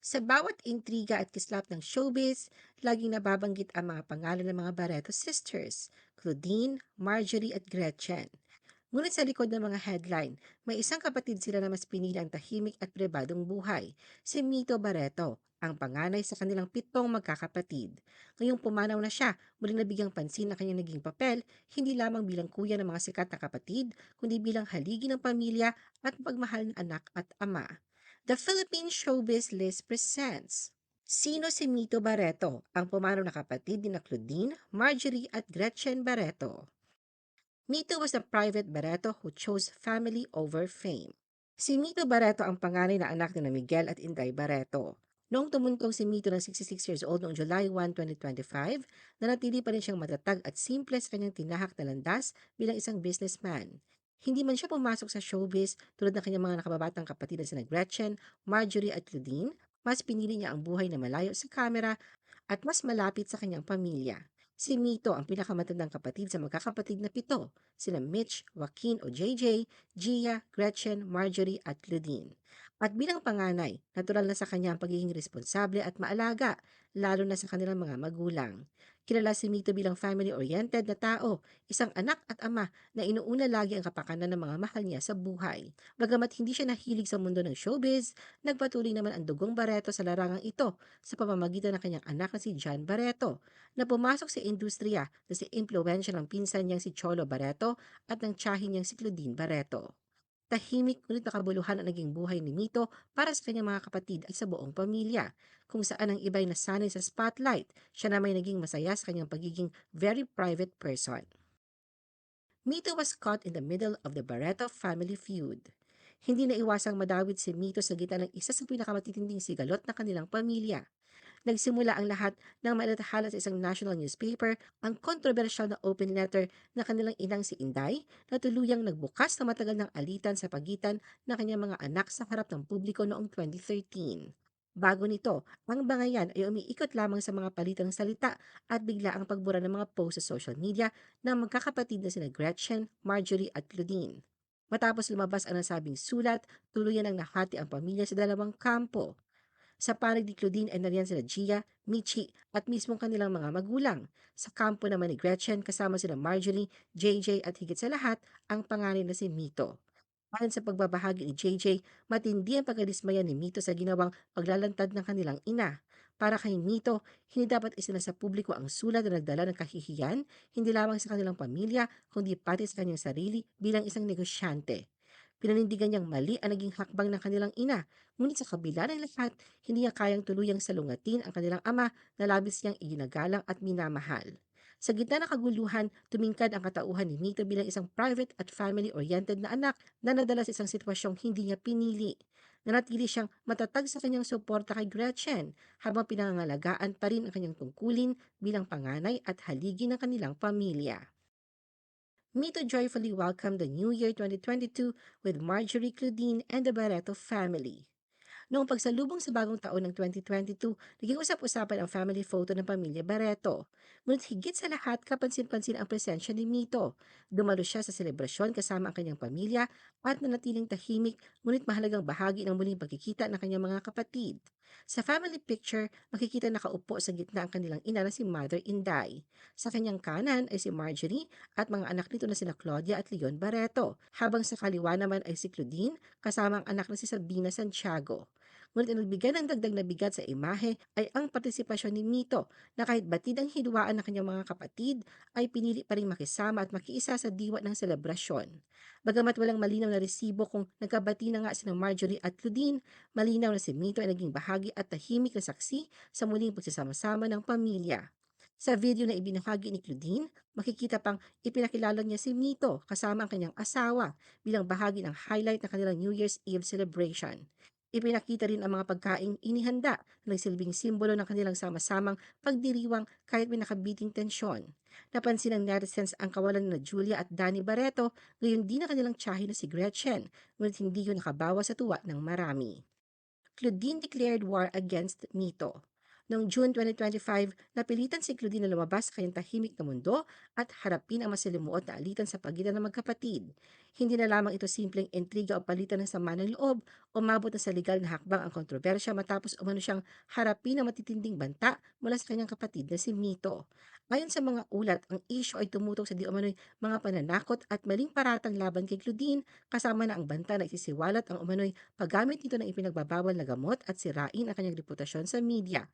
Sa bawat intriga at kislap ng showbiz, laging nababanggit ang mga pangalan ng mga Barreto sisters, Claudine, Marjorie at Gretchen. Ngunit sa likod ng mga headline, may isang kapatid sila na mas pinili ang tahimik at pribadong buhay, si Mito Barreto, ang panganay sa kanilang pitong magkakapatid. Ngayong pumanaw na siya, muling nabigyang pansin ang kanyang naging papel, hindi lamang bilang kuya ng mga sikat na kapatid, kundi bilang haligi ng pamilya at pagmahal ng anak at ama. The Philippine Showbiz List presents Sino si Mito Barreto, ang pumanaw na kapatid ni na Claudine, Marjorie at Gretchen Barreto? Mito was a private Barreto who chose family over fame. Si Mito Barreto ang panganay na anak ni Miguel at Inday Barreto. Noong tumuntong si Mito ng 66 years old noong July 1, 2025, nanatili pa rin siyang matatag at simple sa kanyang tinahak na landas bilang isang businessman. Hindi man siya pumasok sa showbiz tulad ng kanyang mga nakababatang kapatid na sina Gretchen, Marjorie at Claudine, mas pinili niya ang buhay na malayo sa kamera at mas malapit sa kanyang pamilya. Si Mito ang pinakamatandang kapatid sa magkakapatid na pito, sina Mitch, Joaquin o JJ, Gia, Gretchen, Marjorie at Claudine. At bilang panganay, natural na sa kanya ang pagiging responsable at maalaga, lalo na sa kanilang mga magulang. Kilala si Mito bilang family-oriented na tao, isang anak at ama na inuuna lagi ang kapakanan ng mga mahal niya sa buhay. Bagamat hindi siya nahilig sa mundo ng showbiz, nagpatuloy naman ang dugong Barreto sa larangang ito sa pamamagitan ng kanyang anak na si John Barreto, na pumasok sa industriya na si impluensya ng pinsan niyang si Cholo Barreto at ng tiyahin niyang si Claudine Barreto. Tahimik ngunit nakabuluhan ang naging buhay ni Mito para sa kanyang mga kapatid at sa buong pamilya, kung saan ang iba'y nasanay sa spotlight, siya naman naging masaya sa kanyang pagiging very private person. Mito was caught in the middle of the Barreto family feud. Hindi na iwasang madawit si Mito sa gitna ng isa sa pinakamatitinding sigalot na kanilang pamilya. Nagsimula ang lahat ng mailathala sa isang national newspaper ang kontrobersyal na open letter na kanilang inang si Inday na tuluyang nagbukas na matagal ng alitan sa pagitan ng kanyang mga anak sa harap ng publiko noong 2013. Bago nito, ang bangayan ay umiikot lamang sa mga palitang salita at bigla ang pagbura ng mga post sa social media ng magkakapatid na sina Gretchen, Marjorie at Claudine. Matapos lumabas ang nasabing sulat, tuluyan ang nahati ang pamilya sa dalawang kampo. Sa panig ni Claudine ay nariyan sina Gia, Michi at mismong kanilang mga magulang. Sa kampo naman ni Gretchen kasama sina Marjorie, JJ at higit sa lahat ang panganay na si Mito. Ayon sa pagbabahagi ni JJ, matindi ang pagkadismaya ni Mito sa ginawang paglalantad ng kanilang ina. Para kay Mito, hindi dapat isinasa publiko ang sulat na nagdala ng kahihiyan, hindi lamang sa kanilang pamilya, kundi pati sa kanyang sarili bilang isang negosyante. Pinanindigan niyang mali ang naging hakbang ng kanilang ina, ngunit sa kabila ng lahat, hindi niya kayang tuluyang salungatin ang kanilang ama na labis niyang iginagalang at minamahal. Sa gitna ng kaguluhan, tumingkad ang katauhan ni Mito bilang isang private at family-oriented na anak na nadala sa isang sitwasyong hindi niya pinili. Nanatili siyang matatag sa kanyang suporta kay Gretchen habang pinangangalagaan pa rin ang kanyang tungkulin bilang panganay at haligi ng kanilang pamilya. Mito joyfully welcomed the new year 2022 with Marjorie Claudine and the Barreto family. Noong pagsalubong sa bagong taon ng 2022, naging usap-usapan ang family photo ng pamilya Barreto. Ngunit higit sa lahat, kapansin-pansin ang presensya ni Mito. Dumalo siya sa selebrasyon kasama ang kanyang pamilya at nanatiling tahimik ngunit mahalagang bahagi ng muling pagkikita ng kanyang mga kapatid. Sa family picture, makikita nakaupo sa gitna ang kanilang ina na si Mother Inday. Sa kanyang kanan ay si Marjorie at mga anak nito na sina Claudia at Leon Barreto, habang sa kaliwa naman ay si Claudine kasama ang anak na si Sabina Santiago. Ngunit ang nagbigay ng dagdag na bigat sa imahe ay ang partisipasyon ni Mito na kahit batid ang hidwaan ng kanyang mga kapatid ay pinili pa rin makisama at makiisa sa diwa ng selebrasyon. Bagamat walang malinaw na resibo kung nagkabati na nga sina Marjorie at Claudine, malinaw na si Mito ay naging bahagi at tahimik na saksi sa muling pagsasama-sama ng pamilya. Sa video na ibinahagi ni Claudine, makikita pang ipinakilala niya si Mito kasama ang kanyang asawa bilang bahagi ng highlight ng kanilang New Year's Eve celebration. Ipinakita rin ang mga pagkaing inihanda na nagsilbing simbolo ng kanilang sama-samang pagdiriwang kahit may nakabiting tensyon. Napansin ng netizens ang kawalan na Julia at Danny Barreto, gayon din ang kanilang tsahe na si Gretchen, ngunit hindi yun nakabawa sa tuwa ng marami. Claudine declared war against Mito. Noong June 2025, napilitan si Claudine na lumabas sa kanyang tahimik na mundo at harapin ang masalimuot na alitan sa pagitan ng magkapatid. Hindi na lamang ito simpleng intriga o palitan ng sama ng loob, umabot na sa legal na hakbang ang kontrobersya matapos umano siyang harapin ng matitinding banta mula sa kanyang kapatid na si Mito. Ayon sa mga ulat, ang issue ay tumutok sa di umano'y mga pananakot at maling paratang laban kay Claudine kasama na ang banta na isisiwalat ang umano'y paggamit nito ng ipinagbabawal na gamot at sirain ang kanyang reputasyon sa media.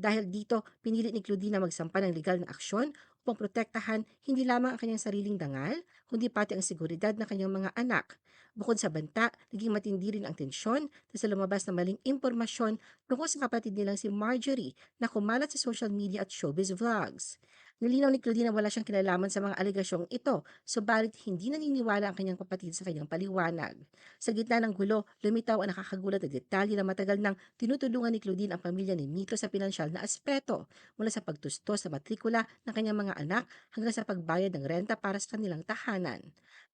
Dahil dito, pinili ni Claudine na magsampa ng legal na aksyon upang protektahan hindi lamang ang kanyang sariling dangal, kundi pati ang seguridad ng kanyang mga anak. Bukod sa banta, naging matindi rin ang tensyon sa lumabas na maling impormasyon tungkol sa kapatid nilang si Marjorie na kumalat sa social media at showbiz vlogs. Nilinaw ni Claudine na wala siyang kinalaman sa mga alegasyong ito, subalit hindi naniniwala ang kanyang kapatid sa kanyang paliwanag. Sa gitna ng gulo, lumitaw ang nakakagulat na detalye na matagal nang tinutulungan ni Claudine ang pamilya ni Mito sa pinansyal na aspeto, mula sa pagtustos sa matrikula ng kanyang mga anak hanggang sa pagbayad ng renta para sa kanilang tahanan.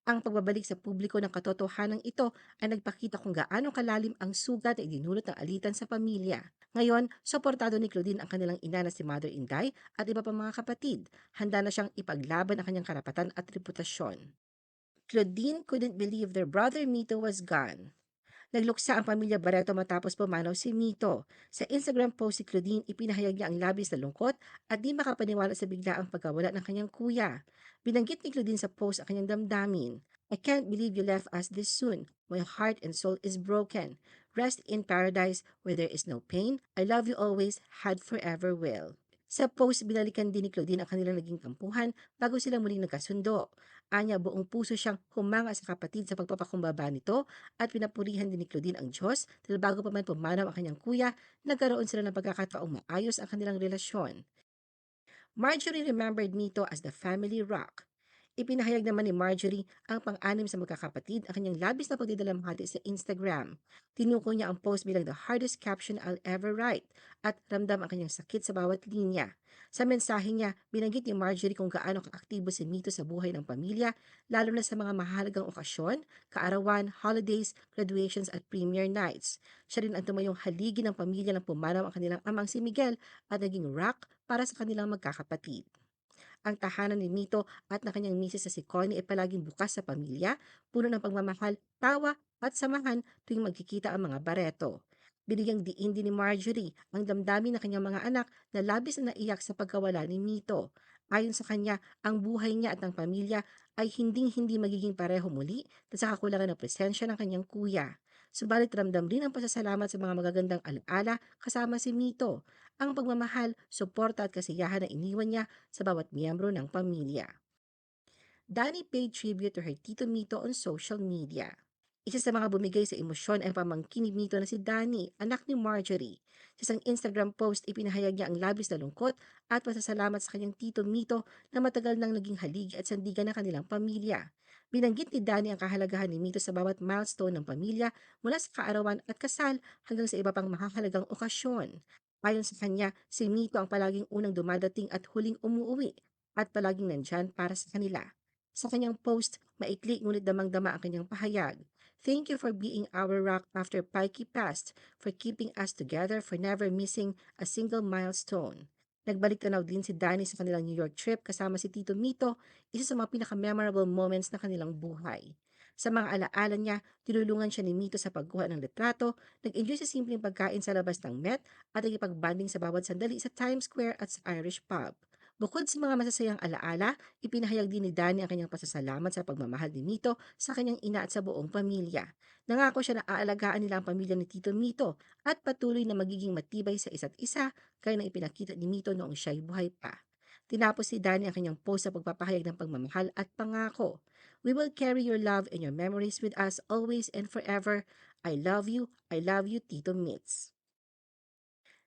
Ang pagbabalik sa publiko ng katotohanan ito ay nagpakita kung gaano kalalim ang sugat na idinulot ng alitan sa pamilya. Ngayon, suportado ni Claudine ang kanilang ina na si Mother Inday at iba pang mga kapatid. Handa na siyang ipaglaban ang kanyang karapatan at reputasyon. Claudine couldn't believe their brother Mito was gone. Nagluksa ang pamilya Barreto matapos pumanaw si Mito. Sa Instagram post si Claudine, ipinahayag niya ang labis na lungkot at di makapaniwala sa biglaang pagkawala ng kanyang kuya. Binanggit ni Claudine sa post ang kanyang damdamin. I can't believe you left us this soon. My heart and soul is broken. Rest in paradise where there is no pain. I love you always, had forever will. Sa post, binalikan din ni Claudine ang kanilang naging tampuhan bago sila muling nagkasundo. Anya buong puso siyang humanga sa kapatid sa pagpapakumbaba nito at pinapurihan din ni Claudine ang Diyos dahil bago pa man pumanaw ang kanyang kuya, nagkaroon sila ng pagkakataong maayos ang kanilang relasyon. Marjorie remembered Mito as the family rock. Ipinahayag naman ni Marjorie ang pang-anim sa magkakapatid ang kanyang labis na pagdidalamhati sa Instagram. Tinukoy niya ang post bilang the hardest caption I'll ever write at ramdam ang kanyang sakit sa bawat linya. Sa mensahe niya, binanggit ni Marjorie kung gaano kaaktibo si Mito sa buhay ng pamilya, lalo na sa mga mahalagang okasyon, kaarawan, holidays, graduations at premiere nights. Siya rin ang tumayong haligi ng pamilya ng pumanaw ang kanilang amang si Miguel at naging rock para sa kanilang magkakapatid. Ang tahanan ni Mito at ng kanyang misis na si Connie ay palaging bukas sa pamilya, puno ng pagmamahal, tawa at samahan tuwing magkikita ang mga bareto. Binigyang diin din ni Marjorie ang damdamin ng kanyang mga anak na labis na naiyak sa pagkawala ni Mito. Ayon sa kanya, ang buhay niya at ng pamilya ay hinding-hindi magiging pareho muli sa kakulangan ng presensya ng kanyang kuya. Subalit ramdam rin ang pasasalamat sa mga magagandang alaala kasama si Mito ang pagmamahal, suporta at kasiyahan na iniwan niya sa bawat miyembro ng pamilya. Danny paid tribute to her Tito Mito on social media. Isa sa mga bumigay sa emosyon ay pamangkin ni Mito na si Danny, anak ni Marjorie. Sa isang Instagram post, ipinahayag niya ang labis na lungkot at pasasalamat sa kanyang Tito Mito na matagal nang naging haligi at sandigan ng kanilang pamilya. Binanggit ni Danny ang kahalagahan ni Mito sa bawat milestone ng pamilya mula sa kaarawan at kasal hanggang sa iba pang makahalagang okasyon. Ayon sa kanya, si Mito ang palaging unang dumadating at huling umuwi at palaging nandyan para sa kanila. Sa kanyang post, maikli ngunit damang-dama ang kanyang pahayag. Thank you for being our rock after Pikey passed, for keeping us together, for never missing a single milestone. Nagbalik tanaw din si Danny sa kanilang New York trip kasama si Tito Mito, isa sa mga pinaka-memorable moments ng kanilang buhay. Sa mga alaala niya, tinulungan siya ni Mito sa pagkuha ng litrato, nag-enjoy sa simpleng pagkain sa labas ng Met at nagipag-banding sa bawat sandali sa Times Square at sa Irish pub. Bukod sa mga masasayang alaala, ipinahayag din ni Danny ang kanyang pasasalamat sa pagmamahal ni Mito sa kanyang ina at sa buong pamilya. Nangako siya na aalagaan nila ang pamilya ni Tito Mito at patuloy na magiging matibay sa isa't isa gaya ng ipinakita ni Mito noong siya'y buhay pa. Tinapos si Danny ang kanyang post sa pagpapahayag ng pagmamahal at pangako. We will carry your love and your memories with us always and forever. I love you. I love you, Tito Mitz.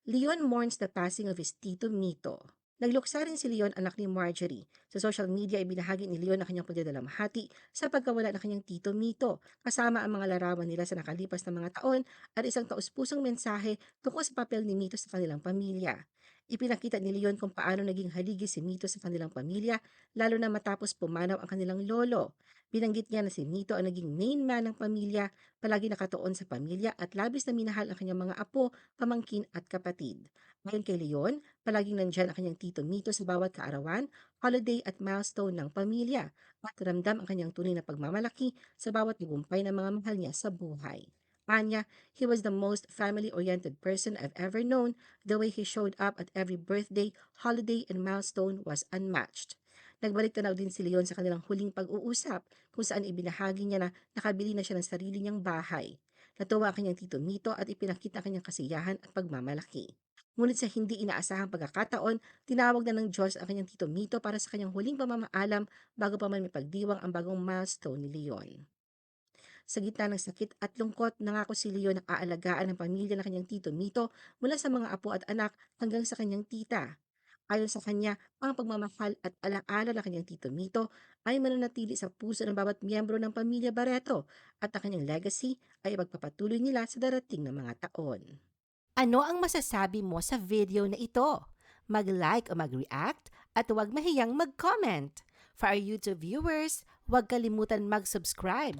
Leon mourns the passing of his Tito Mito. Nagluksa rin si Leon anak ni Marjorie. Sa social media, ibinahagi ni Leon ang kanyang pagdadalamhati sa pagkawala ng kanyang tito Mito, kasama ang mga larawan nila sa nakalipas na mga taon at isang taus-pusong mensahe tungkol sa papel ni Mito sa kanilang pamilya. Ipinakita ni Leon kung paano naging haligi si Mito sa kanilang pamilya, lalo na matapos pumanaw ang kanilang lolo. Binanggit niya na si Mito ang naging main man ng pamilya, palagi nakatuon sa pamilya at labis na minahal ang kanyang mga apo, pamangkin at kapatid. Ayon kay Leon, palaging nandyan ang kanyang tito Mito sa bawat kaarawan, holiday at milestone ng pamilya at ramdam ang kanyang tunay na pagmamalaki sa bawat tagumpay ng mga mahal niya sa buhay. Anya, he was the most family-oriented person I've ever known. The way he showed up at every birthday, holiday, and milestone was unmatched. Nagbalik tanaw din si Leon sa kanilang huling pag-uusap kung saan ibinahagi niya na nakabili na siya ng sarili niyang bahay. Natuwa ang kanyang tito Mito at ipinakita ang kanyang kasiyahan at pagmamalaki. Ngunit sa hindi inaasahang pagkakataon, tinawag na ng Diyos ang kanyang tito Mito para sa kanyang huling pamamaalam bago pa man may pagdiwang ang bagong milestone ni Leon. Sa gitna ng sakit at lungkot, nangako si Leon na aalagaan ang pamilya ng kanyang tito Mito mula sa mga apo at anak hanggang sa kanyang tita. Ayon sa kanya, ang pagmamahal at alaala ng kanyang tito Mito ay mananatili sa puso ng bawat miyembro ng pamilya Barreto at ang kanyang legacy ay pagpapatuloy nila sa darating na mga taon. Ano ang masasabi mo sa video na ito? Mag-like o mag-react at huwag mahiyang mag-comment. For our YouTube viewers, huwag kalimutan mag-subscribe